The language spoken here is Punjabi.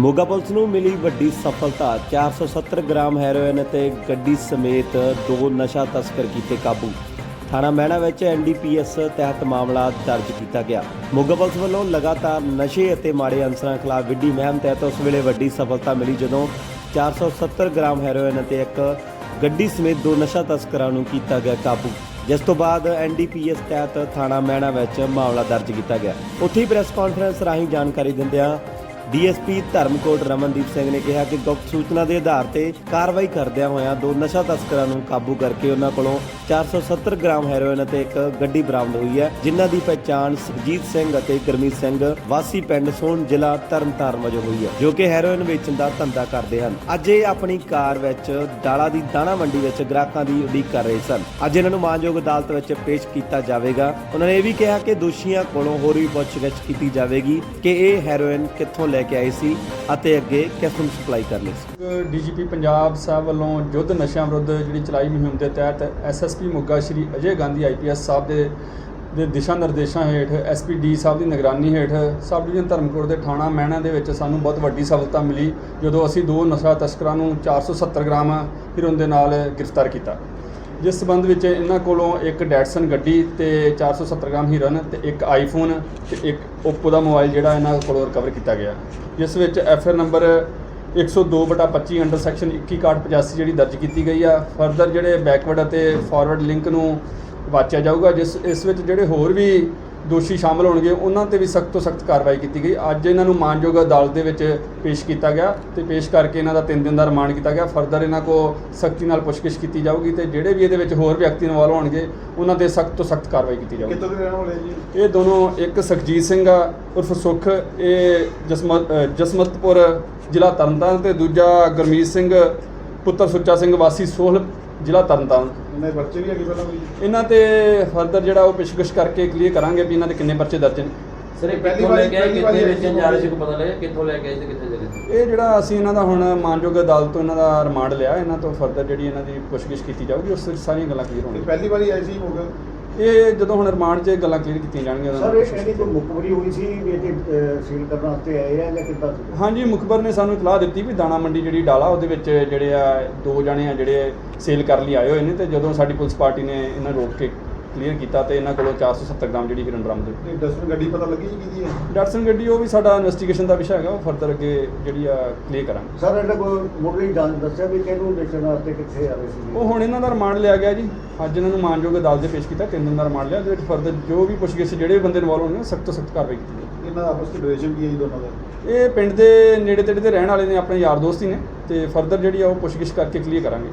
ਮੋਗਾ ਪੁਲਿਸ ਨੂੰ ਮਿਲੀ ਵੱਡੀ ਸਫਲਤਾ। 470 ਗ੍ਰਾਮ ਹੈਰੋਇਨ ਅਤੇ ਗੱਡੀ ਸਮੇਤ ਦੋ ਨਸ਼ਾ ਤਸਕਰ ਕੀਤੇ ਕਾਬੂ। ਥਾਣਾ ਮਹਿਣਾ ਵਿੱਚ ਐਨਡੀਪੀਐਸ ਤਹਿਤ ਮਾਮਲਾ ਦਰਜ ਕੀਤਾ ਗਿਆ। ਮੋਗਾ ਪੁਲਿਸ ਵੱਲੋਂ ਲਗਾਤਾਰ ਨਸ਼ੇ ਅਤੇ ਮਾੜੇ ਅਨਸਰਾਂ ਖਿਲਾਫ ਵਿੱਢੀ ਮਹਿਮ ਤਹਿਤ ਉਸ ਵੇਲੇ ਵੱਡੀ ਸਫਲਤਾ ਮਿਲੀ ਜਦੋਂ 470 ਗ੍ਰਾਮ ਹੈਰੋਇਨ ਅਤੇ ਇੱਕ ਗੱਡੀ ਸਮੇਤ ਦੋ ਨਸ਼ਾ ਤਸਕਰਾਂ ਨੂੰ ਕੀਤਾ ਗਿਆ ਕਾਬੂ। ਜਿਸ ਤੋਂ ਬਾਅਦ ਐਨਡੀਪੀਐਸ ਤਹਿਤ ਥਾਣਾ ਮਹਿਣਾ ਵਿੱਚ ਮਾਮਲਾ ਦਰਜ ਕੀਤਾ ਗਿਆ। ਉੱਥੇ ਹੀ ਪ੍ਰੈਸ ਕਾਨਫਰੰਸ ਰਾਹੀਂ ਜਾਣਕਾਰੀ ਦਿੰਦਿਆਂ ਡੀਐਸਪੀ ਧਰਮਕੋਟ ਰਮਨਦੀਪ ਸਿੰਘ ਨੇ ਕਿਹਾ ਕਿ ਗੁਪਤ ਸੂਚਨਾ ਦੇ ਆਧਾਰ ਤੇ ਕਾਰਵਾਈ ਕਰਦਿਆਂ ਹੋਇਆਂ ਦੋ ਨਸ਼ਾ ਤਸਕਰਾਂ ਨੂੰ ਕਾਬੂ ਕਰਕੇ ਉਹਨਾਂ ਕੋਲੋਂ 470 ਗ੍ਰਾਮ ਹੈਰੋਇਨ ਅਤੇ ਇੱਕ ਗੱਡੀ ਬਰਾਮਦ ਹੋਈ ਹੈ, ਜਿਨ੍ਹਾਂ ਦੀ ਪਛਾਣ ਸੁਖਜੀਤ ਸਿੰਘ ਅਤੇ ਗੁਰਮੀਤ ਸਿੰਘ ਵਾਸੀ ਪਿੰਡ ਸੋਹਣ ਜ਼ਿਲ੍ਹਾ ਤਰਨਤਾਰਨ ਵਜੋਂ ਹੋਈ ਹੈ, ਜੋ ਕਿ ਹੈਰੋਇਨ ਵੇਚਣ ਦਾ ਧੰਦਾ ਕਰਦੇ ਹਨ। ਅੱਜ ਇਹ ਆਪਣੀ ਕਾਰ ਵਿੱਚ ਡਾਲਾ ਦੀ ਦਾਣਾ ਮੰਡੀ ਵਿੱਚ ਗ੍ਰਾਹਕਾਂ ਦੀ ਉਡੀਕ ਕਰ ਰਹੇ ਸਨ। ਅੱਜ ਇਹਨਾਂ ਨੂੰ ਮਾਨਯੋਗ ਅਦਾਲਤ ਵਿੱਚ ਪੇਸ਼ ਕੀਤਾ ਜਾਵੇਗਾ। ਉਹਨਾਂ ਨੇ ਇਹ ਵੀ ਕਿਹਾ ਕਿ ਦੋਸ਼ੀਆਂ ਕੋਲੋਂ ਹੋਰ ਵੀ ਪੁੱਛਗਿੱਛ ਕੀਤੀ ਜਾਵੇਗੀ ਕਿ ਇਹ ਹੈਰੋਇਨ ਕਿੱਥੋਂ ਲੈ ਕੇ ਆਏ ਸੀ ਅਤੇ ਅੱਗੇ ਕਿਸ ਸਪਲਾਈ ਕਰਨੀ ਸੀ? ਡੀਜੀਪੀ ਪੰਜਾਬ ਸਾਹਿਬ ਵੱਲੋਂ ਯੁੱਧ ਨਸ਼ਿਆਂ ਵਿਰੁੱਧ ਜਿਹੜੀ ਚਲਾਈ ਮੁਹਿੰਮ ਦੇ ਤਹਿਤ ਐਸਐਸਪੀ ਮੋਗਾ ਸ਼੍ਰੀ ਅਜੇ ਗਾਂਧੀ ਆਈਪੀਐਸ ਸਾਹਿਬ ਦੇ ਦੇ ਦਿਸ਼ਾ ਨਿਰਦੇਸ਼ਾਂ ਹੇਠ ਐਸਪੀਡੀ ਸਾਹਿਬ ਦੀ ਨਿਗਰਾਨੀ ਹੇਠ ਸਬ ਡਿਵੀਜ਼ਨ ਧਰਮਕੋਟ ਦੇ ਥਾਣਾ ਮਹਿਣਾ ਦੇ ਵਿੱਚ ਸਾਨੂੰ ਬਹੁਤ ਵੱਡੀ ਸਫਲਤਾ ਮਿਲੀ, ਜਦੋਂ ਅਸੀਂ ਦੋ ਨਸ਼ਾ ਤਸਕਰਾਂ ਨੂੰ 470 ਗ੍ਰਾਮ ਹੀਰੋਇਨ ਦੇ ਨਾਲ ਗ੍ਰਿਫਤਾਰ ਕੀਤਾ। ਜਿਸ ਸਬੰਧ ਵਿੱਚ ਇਹਨਾਂ ਕੋਲੋਂ ਇੱਕ ਡੈਟਸਨ ਗੱਡੀ ਤੇ 470 ਗ੍ਰਾਮ ਹੀਰੋਇਨ ਤੇ ਇੱਕ ਆਈਫੋਨ ਤੇ ਇੱਕ ਓਪੋ ਦਾ ਮੋਬਾਈਲ ਜਿਹੜਾ ਇਹਨਾਂ ਕੋਲੋਂ ਰਿਕਵਰ ਕੀਤਾ ਗਿਆ। ਜਿਸ ਵਿੱਚ ਐਫਆਰ ਨੰਬਰ 102/25 ਅੰਡਰ ਸੈਕਸ਼ਨ 2185 ਜਿਹੜੀ ਦਰਜ ਕੀਤੀ ਗਈ ਆ। ਫਰਦਰ ਜਿਹੜੇ ਬੈਕਵਰਡ ਅਤੇ ਫਾਰਵਰਡ ਲਿੰਕ ਨੂੰ ਵਾਚਿਆ ਜਾਊਗਾ, ਜਿਸ ਇਸ ਵਿੱਚ ਜਿਹੜੇ ਹੋਰ ਵੀ ਦੋਸ਼ੀ ਸ਼ਾਮਲ ਹੋਣਗੇ ਉਹਨਾਂ ਤੇ ਵੀ ਸਖਤ ਤੋਂ ਸਖਤ ਕਾਰਵਾਈ ਕੀਤੀ ਗਈ। ਅੱਜ ਇਹਨਾਂ ਨੂੰ ਮਾਨਯੋਗ ਅਦਾਲਤ ਦੇ ਵਿੱਚ ਪੇਸ਼ ਕੀਤਾ ਗਿਆ ਤੇ ਪੇਸ਼ ਕਰਕੇ ਇਹਨਾਂ ਦਾ 3 ਦਿਨ ਦਾ ਰਿਮਾਂਡ ਕੀਤਾ ਗਿਆ। ਫਰਦਰ ਇਹਨਾਂ ਕੋ ਸਖਤੀ ਨਾਲ ਪੁੱਛਗਿੱਛ ਕੀਤੀ ਜਾਊਗੀ ਤੇ ਜਿਹੜੇ ਵੀ ਇਹਦੇ ਵਿੱਚ ਹੋਰ ਵਿਅਕਤੀ ਇਨਵੋਲਵ ਹੋਣਗੇ ਉਹਨਾਂ ਤੇ ਸਖਤ ਤੋਂ ਸਖਤ ਕਾਰਵਾਈ ਕੀਤੀ ਜਾਊਗੀ। ਕਿੱਥੋਂ ਦੇ ਰਹਿਣ ਵਾਲੇ ਜੀ? ਇਹ ਦੋਨੋਂ ਇੱਕ ਸੁਖਜੀਤ ਸਿੰਘ ਆ ਉਰਫ ਸੁਖ ਇਹ ਜਸਮਤ ਜਸਮਤਪੁਰ ਜ਼ਿਲ੍ਹਾ ਤਰਨਤਾਰਨ ਤੇ ਦੂਜਾ ਗੁਰਮੀਤ ਸਿੰਘ ਪੁੱਤਰ ਸੁੱਚਾ ਸਿੰਘ ਵਾਸੀ ਸੋਹਲ ਜ਼ਿਲ੍ਹਾ ਤਰਨਤਾਰਨ। ਦੇ ਬੱਚੇ ਵੀ ਹੈਗੇ ਪਹਿਲਾਂ ਵੀ? ਇਹਨਾਂ ਤੇ ਫਰਦਰ ਜਿਹੜਾ ਉਹ ਪਿਛਕਸ਼ ਕਰਕੇ ਕਲੀਅਰ ਕਰਾਂਗੇ ਵੀ ਇਹਨਾਂ ਦੇ ਕਿੰਨੇ ਪਰਚੇ ਦਰਜ ਨੇ। ਸਰ ਇਹ ਪਹਿਲੀ ਵਾਰੀ- ਕੇ ਕਿੱਥੇ ਵੇਚਣ ਜਾ ਰਹੇ ਸੀ ਕੋਈ ਪਤਾ ਲੱਗਿਆ ਕਿੱਥੋਂ ਲੈ ਕੇ ਆਏ ਤੇ ਕਿੱਥੇ ਚਲੇ ਸੀ ਇਹ ਜਿਹੜਾ ਅਸੀਂ ਇਹਨਾਂ ਦਾ ਹੁਣ ਮਾਨਯੋਗ ਅਦਾਲਤ ਤੋਂ ਇਹਨਾਂ ਦਾ ਰਿਮਾਂਡ ਲਿਆ ਇਹਨਾਂ ਤੋਂ ਫਰਦਰ ਜਿਹੜੀ ਇਹਨਾਂ ਦੀ ਪੁੱਛਗਿੱਛ ਕੀਤੀ ਜਾਊਗੀ ਉਸ ਵਿੱਚ ਸਾਰੀਆਂ ਗੱਲਾਂ ਕਲੀਅਰ ਹੋਣਗੀਆਂ। ਪਹਿਲੀ ਵਾਰੀ ਆਈ ਸੀ ਹੋ ਗਿਆ ਇਹ ਜਦੋਂ ਹੁਣ ਰਿਮਾਂਡ 'ਚ ਗੱਲਾਂ ਕਲੀਅਰ ਕੀਤੀਆਂ ਜਾਣਗੀਆਂ ਉਹਨਾਂ ਸਰ ਇਹ ਇਹਦੀ ਕੋਈ ਮੁਖਬਰੀ ਹੋਈ ਸੀ ਵੀ ਇਹ ਸੀਲ ਕਰਨ ਵਾਸਤੇ ਆਏ ਆ ਜਾਂ ਕਿੱਦਾਂ ਸੀ? ਹਾਂਜੀ ਮੁਖਬਰ ਨੇ ਸਾਨੂੰ ਇਤਲਾਹ ਦਿੱਤੀ ਵੀ ਦਾਣਾ ਮੰਡੀ ਜਿਹੜੀ ਡਾਲਾ ਉਹਦੇ ਵਿੱਚ ਜਿਹੜੇ ਆ ਦੋ ਜਣੇ ਆ ਜਿਹੜੇ ਸੇਲ ਕਰਨ ਲਈ ਆਏ ਹੋਏ ਨੇ ਤੇ ਜਦੋਂ ਸਾਡੀ ਪੁਲਿਸ ਪਾਰਟੀ ਨੇ ਇਹਨਾਂ ਰੋਕ ਕੇ ਕਲੀਅਰ ਕੀਤਾ ਤੇ ਇਹਨਾਂ ਕੋਲੋਂ 470 ਗ੍ਰਾਮ ਜਿਹੜੀ ਹਿਰਨ ਬਰਾਮਦ ਹੋਈ ਤੇ ਡਸਟਬਿਨ ਗੱਡੀ ਪਤਾ ਲੱਗੀ ਜੀ ਕਿਹਦੀ ਹੈ? ਡਾਟਸਨ ਗੱਡੀ ਉਹ ਵੀ ਸਾਡਾ ਇਨਵੈਸਟੀਗੇਸ਼ਨ ਦਾ ਵਿਸ਼ਾ ਹੈਗਾ ਉਹ ਫਰਦਰ ਅੱਗੇ ਜਿਹੜੀ ਆ ਕਲੀਅਰ ਕਰਾਂਗੇ। ਸਰ ਇਹਦਾ ਕੋਈ ਮੁੱਢਲੀ ਜਾਂਚ ਦੱਸਿਆ ਵੀ ਕਿਹਨੂੰ ਵੇਚਣ ਵਾਸਤੇ ਕਿੱਥੇ ਆ ਰਹੇ ਸੀ? ਉਹ ਹੁਣ ਇਹਨਾਂ ਦਾ ਰਿਮਾਂਡ ਲਿਆ ਗਿਆ ਜੀ। ਅੱਜ ਇਹਨਾਂ ਨੂੰ ਮਾਨਯੋਗ ਅਦਾਲਤ ਦੇ ਪੇਸ਼ ਕੀਤਾ ਤਿੰਨ ਦਿਨ ਦਾ ਰਿਮਾਂਡ ਲਿਆ ਉਹਦੇ ਵਿੱਚ ਫਰਦਰ ਜੋ ਵੀ ਪੁੱਛਗਿੱਛ ਜਿਹੜੇ ਵੀ ਬੰਦੇ ਇਨਵੋਲਵ ਹੋਣਗੇ ਸਖਤ ਤੋਂ ਸਖਤ ਕਾਰਵਾਈ ਕੀਤੀ ਜਾਏਗੀ ਇਹਨਾਂ ਦਾ ਆਪਸ ਵਿੱਚ ਰਿਲੇਸ਼ਨ ਕੀ ਹੈ ਜੀ ਦੋਨਾਂ ਦਾ? ਇਹ ਪਿੰਡ ਦੇ ਨੇੜੇ ਤੇੜੇ ਦੇ ਰਹਿਣ ਵਾਲੇ ਨੇ ਆਪਣੇ ਯਾਰ ਦੋਸਤ ਹੀ ਨੇ ਤੇ ਫਰਦਰ ਜਿਹੜੀ ਆ ਉਹ ਪੁੱਛਗਿੱਛ ਕਰਕੇ ਕਲੀਅਰ ਕਰਾਂਗੇ।